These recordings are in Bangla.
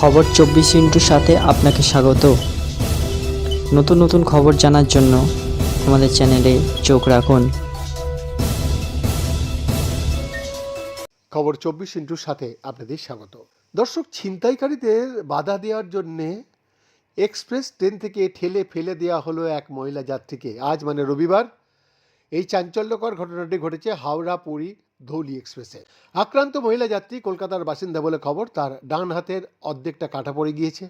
খবর চব্বিশ ইন্টুর সাথে আপনাকে স্বাগত। নতুন নতুন খবর জানার জন্য আমাদের চ্যানেলে চোখ রাখুন। খবর চব্বিশ ইন্টুর সাথে আপনাদের স্বাগত। দর্শক, ছিনতাইকারীদের বাধা দেওয়ার জন্যে এক্সপ্রেস ট্রেন থেকে ঠেলে ফেলে দেওয়া হলো এক মহিলা যাত্রীকে। আজ মানে রবিবার এই চাঞ্চল্যকর ঘটনাটি ঘটেছে হাওড়া, পুরী, ধৌলি এক্সপ্রেসে। আক্রান্ত মহিলা যাত্রী কলকাতার বাসিন্দা বলে খবর, তার ডান হাতের অর্ধেকটা কাটা পড়ে গিয়েছে।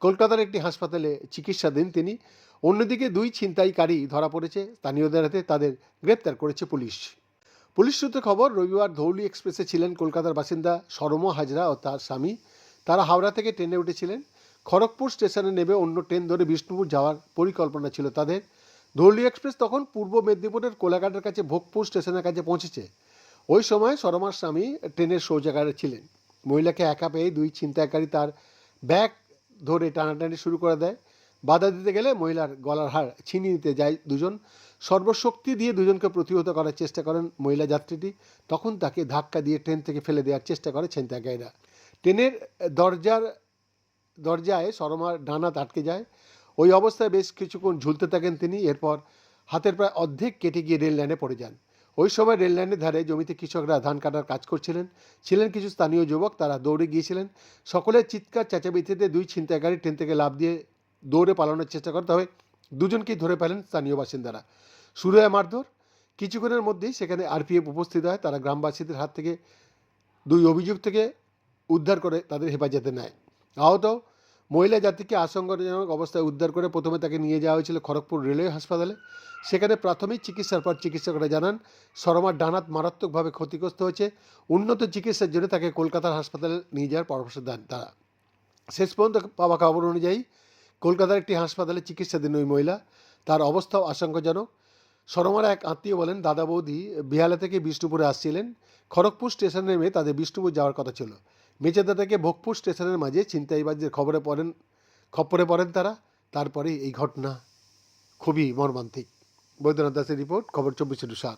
কলকাতার একটি হাসপাতালে চিকিৎসা চিকিৎসাধীন তিনি। অন্যদিকে দুই ছিনতাইকারী ধরা পড়েছে, স্থানীয়দের হাতে তাদের গ্রেপ্তার করেছে পুলিশ। পুলিশ সূত্রে খবর, রবিবার ধৌলি এক্সপ্রেসে ছিলেন কলকাতার বাসিন্দা সরম হাজরা ও তার স্বামী। তারা হাওড়া থেকে ট্রেনে উঠেছিলেন। খড়গপুর স্টেশনে নেমে অন্য ট্রেন ধরে বিষ্ণুপুর যাওয়ার পরিকল্পনা ছিল তাদের। ধৌলি এক্সপ্রেস তখন পূর্ব মেদিনীপুরের কোলাঘাটের কাছে ভোগপুর স্টেশনের কাছে পৌঁছেছে। ওই সময় সরমার স্বামী ট্রেনের শৌচাগারে ছিলেন। মহিলাকে একা পেয়ে দুই ছিনতাইকারী তার ব্যাগ ধরে টানাটানি শুরু করে দেয়। বাধা দিতে গেলে মহিলার গলার হার ছিনিয়ে নিতে যায় দুজন। সর্বশক্তি দিয়ে দুজনকে প্রতিহত করার চেষ্টা করেন মহিলা যাত্রীটি। তখন তাকে ধাক্কা দিয়ে ট্রেন থেকে ফেলে দেওয়ার চেষ্টা করে ছিনতাইকারীরা। ট্রেনের দরজার, দরজায় সরমার ডানা আটকে যায়। ওই অবস্থায় বেশ কিছুক্ষণ ঝুলতে থাকেন তিনি, এরপর হাতের প্রায় অর্ধেক কেটে গিয়ে রেল লাইনে পড়ে যান। ওই সময় রেল লাইনের ধারে জমিতে কৃষকরা ধান কাটার কাজ করছিলেন। ছিলেন কিছু স্থানীয় যুবক, তারা দৌড়ে গিয়েছিলেন। সকলের চিৎকার, চেঁচামেচিতে দুই ছিনতাইকারী ট্রেন থেকে লাভ দিয়ে দৌড়ে পালানোর চেষ্টা করে তবে দুজনকেই ধরে পেলেন স্থানীয় বাসিন্দারা। শুরু হয় মারধর। কিছুক্ষণের মধ্যেই সেখানে আরপিএফ উপস্থিত হয়। তারা গ্রামবাসীদের হাত থেকে দুই অভিযুক্তকে উদ্ধার করে তাদের হেফাজতে নেয়। আহত মহিলা যাত্রীকে আশঙ্কাজনক অবস্থায় উদ্ধার করে প্রথমে তাকে নিয়ে যাওয়া হয়েছিল খড়গপুর রেলওয়ে হাসপাতালে। সেখানে প্রাথমিক চিকিৎসার পর চিকিৎসকরা জানান সরমার ডানাত মারাত্মকভাবে ক্ষতিগ্রস্ত হয়েছে। উন্নত চিকিৎসার জন্য তাকে কলকাতার হাসপাতালে নিয়ে যাওয়ার পরামর্শ দেন তারা। শেষ পর্যন্ত পাওয়া খবর অনুযায়ী কলকাতার একটি হাসপাতালে চিকিৎসাধীন ওই মহিলা। তার অবস্থাও আশঙ্কাজনক। সরমার এক আত্মীয় বলেন, দাদা বৌদি বিহালা থেকে বিষ্ণুপুরে আসছিলেন। খড়গপুর স্টেশনে নেমে তাদের বিষ্ণুপুর যাওয়ার কথা ছিল। মেচেদা থেকে ভোগপুর স্টেশনের মাঝে ছিনতাইবাজদের খবরে পড়েন খপ্পরে পড়েন তারা। তারপরে এই ঘটনা খুবই মর্মান্তিক। বৈদ্যনাথ দাসের রিপোর্ট, খবর চব্বিশ সাত।